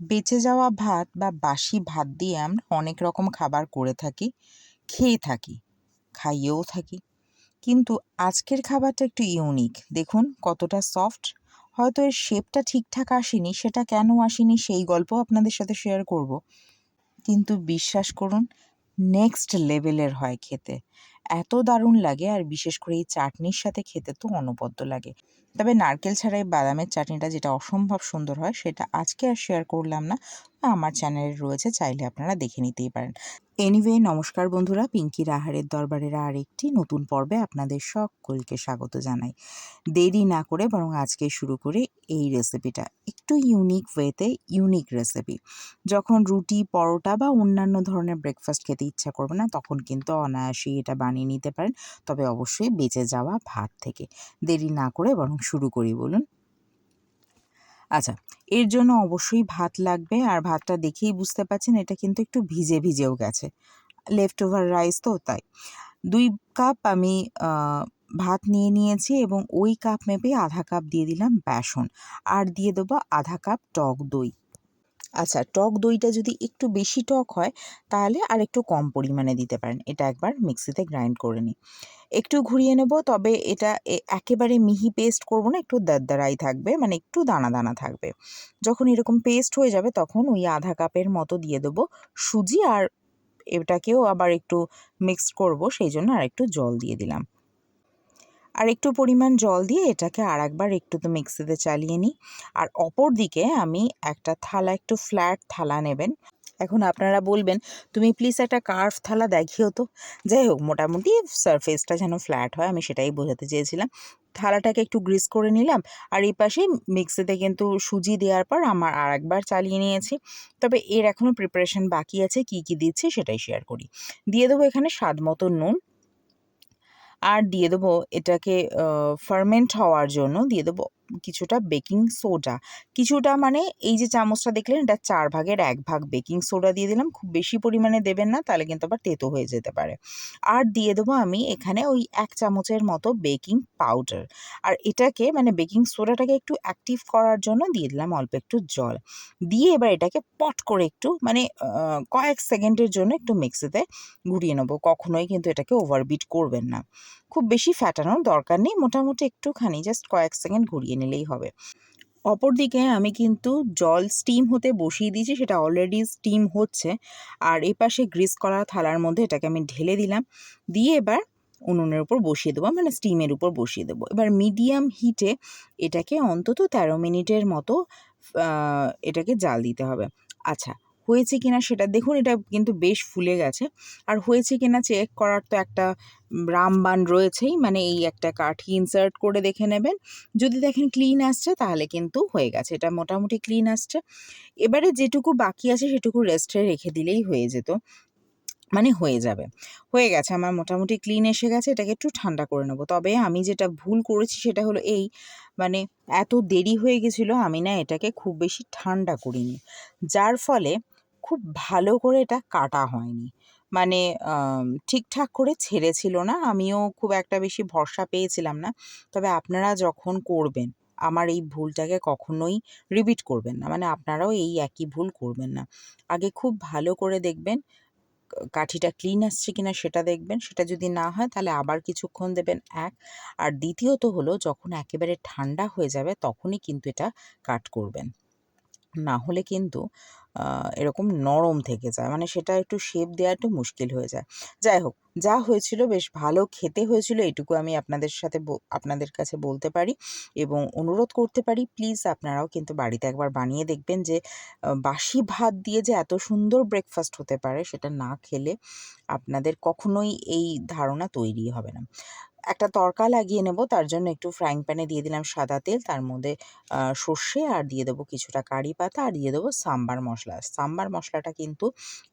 বেঁচে যাওয়া ভাত বা বাসি ভাত দিয়ে আমরা অনেক রকম খাবার করে থাকি, খেয়ে থাকি, খাইয়েও থাকি। কিন্তু আজকের খাবারটা একটু ইউনিক দেখুন কতটা সফট হয়তো এর শেপটা ঠিকঠাক আসেনি, সেটা কেন আসেনি সেই গল্প আপনাদের সাথে শেয়ার করব। কিন্তু বিশ্বাস করুন নেক্সট লেভেলের হয় খেতে। এত দারুণ লাগে আর বিশেষ করে এই চাটনির সাথে খেতে তো অনবদ্য লাগে। তবে নারকেল ছাড়া এই বাদামের চাটনিটা যেটা অসম্ভব সুন্দর হয় সেটা আজকে আর শেয়ার করলাম না। আমার চ্যানেলে রয়েছে, চাইলে আপনারা দেখে নিতেই পারেন। এনিওয়ে নমস্কার বন্ধুরা, পিঙ্কি রাহারের দরবারের আরেকটি নতুন পর্বে আপনাদের সকলকে স্বাগত জানাই। দেরি না করে বরং আজকে শুরু করে এই রেসিপিটা একটু ইউনিক ওয়েতে ইউনিক রেসিপি যখন রুটি, পরোটা বা অন্যান্য ধরনের ব্রেকফাস্ট খেতে ইচ্ছা করবে না, তখন কিন্তু অনায়াসেই এটা বানিয়ে নিতে পারেন। তবে অবশ্যই বেঁচে যাওয়া ভাত থেকে। দেরি না করে বরং শুরু করি, বলুন। আচ্ছা এর জন্য অবশ্যই ভাত লাগবে আর ভাতটা দেখেই বুঝতে পারছেন এটা কিন্তু একটু ভিজে ভিজেও গেছে। লেফট ওভার রাইস তো তাই। দুই কাপ আমি ভাত নিয়ে নিয়েছি এবং ওই কাপ মেপে আধা কাপ দিয়ে দিলাম বেসন। আর দিয়ে দেবো আধা কাপ টক দই। আচ্ছা টক দইটা যদি একটু বেশি টক হয়, তাহলে আর একটু কম পরিমাণে দিতে পারেন। এটা একবার মিক্সিতে গ্রাইন্ড করে নিই একটু ঘুরিয়ে নেব, তবে এটা একেবারে মিহি পেস্ট করব না, একটু দারদারাই থাকবে মানে একটু দানা দানা থাকবে। যখন এরকম পেস্ট হয়ে যাবে, তখন ওই আধা কাপের মতো দিয়ে দেবো সুজি, আর এটাকেও আবার একটু মিক্সড করব, সেই জন্য আর একটু জল দিয়ে দিলাম। আর একটু পরিমাণ জল দিয়ে এটাকে আর একবার একটু তো মিক্সিতে চালিয়ে নিই। আর অপর দিকে আমি একটা থালা, একটু ফ্ল্যাট থালা নেবেন। এখন আপনারা বলবেন, তুমি প্লিজ একটা কার্ভ থালা দেখিও তো। যাই হোক, মোটামুটি সারফেসটা যেন ফ্ল্যাট হয়, আমি সেটাই বোঝাতে চেয়েছিলাম। থালাটাকে একটু গ্রিস করে নিলাম, আর এই পাশে মিক্সিতে কিন্তু সুজি দেওয়ার পর আমার আর একবার চালিয়ে নিয়েছি। তবে এর এখনও প্রিপারেশন বাকি আছে, কি কি দিচ্ছি সেটাই শেয়ার করি। দিয়ে দেবো এখানে স্বাদ মতো নুন। আর দিয়ে দেবো এটাকে ফার্মেন্ট হওয়ার জন্য দিয়ে দেবো। কিছুটা বেকিং সোডা। কিছুটা মানে এই যে চামচটা দেখলেন, এটা চার ভাগের এক ভাগ বেকিং সোডা দিয়ে দিলাম। খুব বেশি পরিমাণে দেবেন না, তাহলে কিন্তু আবার তেতো হয়ে যেতে পারে। আর দিয়ে দেবো আমি এখানে ওই এক চামচের মতো বেকিং পাউডার। আর এটাকে মানে বেকিং সোডাটাকে একটু অ্যাক্টিভ করার জন্য দিয়ে দিলাম অল্প একটু জল। দিয়ে এবার এটাকে পট করে একটু মানে কয়েক সেকেন্ডের জন্য একটু মিক্সিতে ঘুরিয়ে নেব। কখনোই কিন্তু এটাকে ওভারবিট করবেন না। খুব বেশি ফ্যাটানোর দরকার নেই। মোটামুটি একটুখানি, জাস্ট কয়েক সেকেন্ড ঘুরিয়ে নিলেই হবে। অপরদিকে আমি কিন্তু জল স্টিম হতে বসিয়ে দিয়েছি, সেটা অলরেডি স্টিম হচ্ছে। আর এপাশে পাশে গ্রিস করা থালার মধ্যে এটাকে আমি ঢেলে দিলাম। দিয়ে এবার উনুনের উপর বসিয়ে দেবো মানে স্টিমের উপর বসিয়ে দেবো। এবার মিডিয়াম হিটে এটাকে অন্তত তেরো মিনিটের মতো এটাকে জাল দিতে হবে। আচ্ছা হয়েছে কিনা সেটা দেখুন, এটা কিন্তু বেশ ফুলে গেছে। আর হয়েছে কিনা চেক করার তো একটা রামবান রয়েছেই মানে এই একটা কাঠি ইনসার্ট করে দেখে নেবেন। যদি দেখেন ক্লিন আসছে, তাহলে কিন্তু হয়ে গেছে, এটা মোটামুটি ক্লিন আসছে। এবারে যেটুকু বাকি আছে, সেটুকু রেস্টে রেখে দিলেই হয়ে যেত। মানে হয়ে যাবে। হয়ে গেছে, আমার মোটামুটি ক্লিন এসে গেছে, এটাকে একটু ঠান্ডা করে নেব। তবে আমি যেটা ভুল করেছি, সেটা হলো এই মানে এত দেরি হয়ে গেছিল, আমি না এটাকে খুব বেশি ঠান্ডা করিনি। যার ফলে খুব ভালো করে এটা কাটা হয়নি। মানে ঠিকঠাক করে ছেড়েছিল না। আমিও খুব একটা বেশি ভরসা পেয়েছিলাম না। তবে আপনারা যখন করবেন, আমার এই ভুলটাকে কখনোই রিপিট করবেন না। মানে আপনারাও এই একই ভুল করবেন না। আগে খুব ভালো করে দেখবেন, কাঠিটা ক্লিন আসছে কিনা সেটা দেখবেন। সেটা যদি না হয়, তাহলে আবার কিছুক্ষণ দেবেন এক। আর দ্বিতীয়ত হলো, যখন একেবারে ঠান্ডা হয়ে যাবে, তখনই কিন্তু এটা কাট করবেন। না হলে কিন্তু এরকম নরম থেকে যায়। মানে সেটা একটু শেপ দেওয়া একটু মুশকিল হয়ে যায়। যাই হোক, যা হয়েছিল বেশ ভালো খেতে হয়েছিল, এটুকু আমি আপনাদের সাথে আপনাদের কাছে বলতে পারি এবং অনুরোধ করতে পারি। প্লিজ আপনারাও কিন্তু বাড়িতে একবার বানিয়ে দেখবেন যে বাসি ভাত দিয়ে যে এত সুন্দর ব্রেকফাস্ট হতে পারে, সেটা না খেলে আপনাদের কখনোই এই ধারণা তৈরি হবে না। একটা তড়কা লাগিয়ে নেব, তার জন্য একটু ফ্রাইং প্যানে দিয়ে দিলাম সাদা তেল, তার মধ্যে সর্ষে, আর দিয়ে দেবো কিছুটা কারি পাতা, আর দিয়ে দেবো সাম্বার মশলা। সাম্বার মশলাটা কিন্তু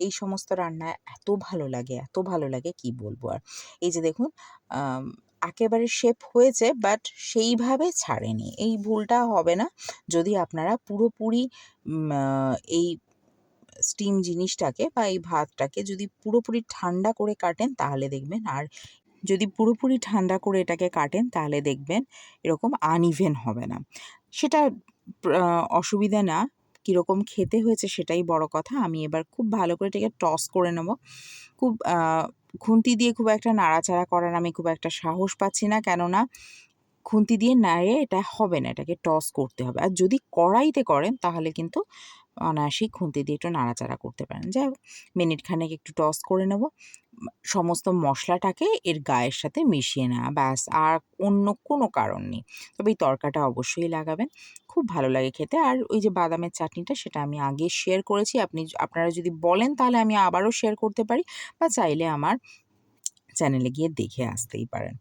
এই সমস্ত রান্নায় এত ভালো লাগে, এত ভালো লাগে, কি বলব আর? এই যে দেখুন একেবারে শেপ হয়েছে বাট সেইভাবে ছাড়েনি। এই ভুলটা হবে না, যদি আপনারা পুরোপুরি এই স্টিম জিনিসটাকে বা এই ভাতটাকে যদি পুরোপুরি ঠান্ডা করে কাটেন, তাহলে দেখবেন আর যদি পুরোপুরি ঠান্ডা করে এটাকে কাটেন, তাহলে দেখবেন এরকম আনইভেন হবে না। সেটা অসুবিধা না, কীরকম খেতে হয়েছে সেটাই বড় কথা। আমি এবার খুব ভালো করে এটাকে টস করে নেব। খুব খুন্তি দিয়ে খুব একটা নাড়াচাড়া করার আমি খুব একটা সাহস পাচ্ছি না, কেননা খুন্তি দিয়ে নাড়ে এটা হবে না, এটাকে টস করতে হবে। আর যদি কড়াইতে করেন, তাহলে কিন্তু অনায়াসেই খুন্তি দিয়ে একটু নাড়াচাড়া করতে পারেন। যাই হোক মিনিট খানেক একটু টস করে নেব। সমস্ত মশলাটাকে এর গায়ের সাথে মিশিয়ে নেওয়া, ব্যাস। আর অন্য কোনো কারণ নেই। তবে এই তরকাটা অবশ্যই লাগাবেন। খুব ভালো লাগে খেতে। আর ওই যে বাদামের চাটনিটা, সেটা আমি আগে শেয়ার করেছি। আপনি আপনারা যদি বলেন, তাহলে আমি আবারও শেয়ার করতে পারি। বা চাইলে আমার চ্যানেলে গিয়ে দেখে আসতেই পারেন।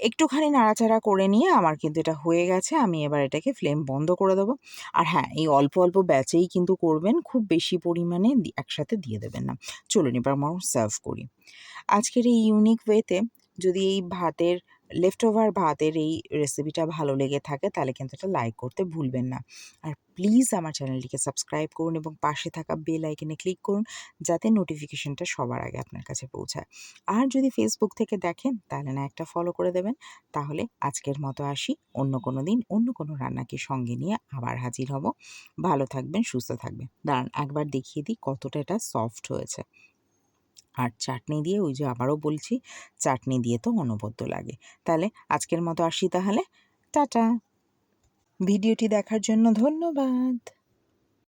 একটুখানি নাড়াচাড়া করে নিয়ে আমার কিন্তু এটা হয়ে গেছে। আমি এবার এটাকে ফ্লেম বন্ধ করে দেবো। আর হ্যাঁ এই অল্প অল্প ব্যাচেই কিন্তু করবেন, খুব বেশি পরিমাণে একসাথে দিয়ে দেবেন না। চলুন এবার আমার সার্ভ করি। আজকের এই ইউনিক ওয়েতে যদি এই ভাতের লেফট ওভার ভাতের এই রেসিপিটা ভালো লেগে থাকে, তাহলে কিন্তু এটা লাইক করতে ভুলবেন না। আর প্লিজ আমার চ্যানেলটিকে সাবস্ক্রাইব করুন এবং পাশে থাকা বেল আইকনে ক্লিক করুন, যাতে নোটিফিকেশনটা সবার আগে আপনার কাছে পৌঁছায়। আর যদি ফেসবুক থেকে দেখেন, তাহলে না একটা ফলো করে দেবেন। তাহলে আজকের মতো আসি, অন্য কোনো দিন অন্য কোনো রান্নাকে সঙ্গে নিয়ে আবার হাজির হব। ভালো থাকবেন, সুস্থ থাকবেন। দাঁড়ান, একবার দেখিয়ে দিই কতটা এটা সফট হয়েছে। আর চাটনি দিয়ে ওই যে আবারও বলছি, চাটনি দিয়ে তো অনবদ্য লাগে। তাহলে আজকের মতো আসি তাহলে। টাটা। ভিডিওটি দেখার জন্য ধন্যবাদ।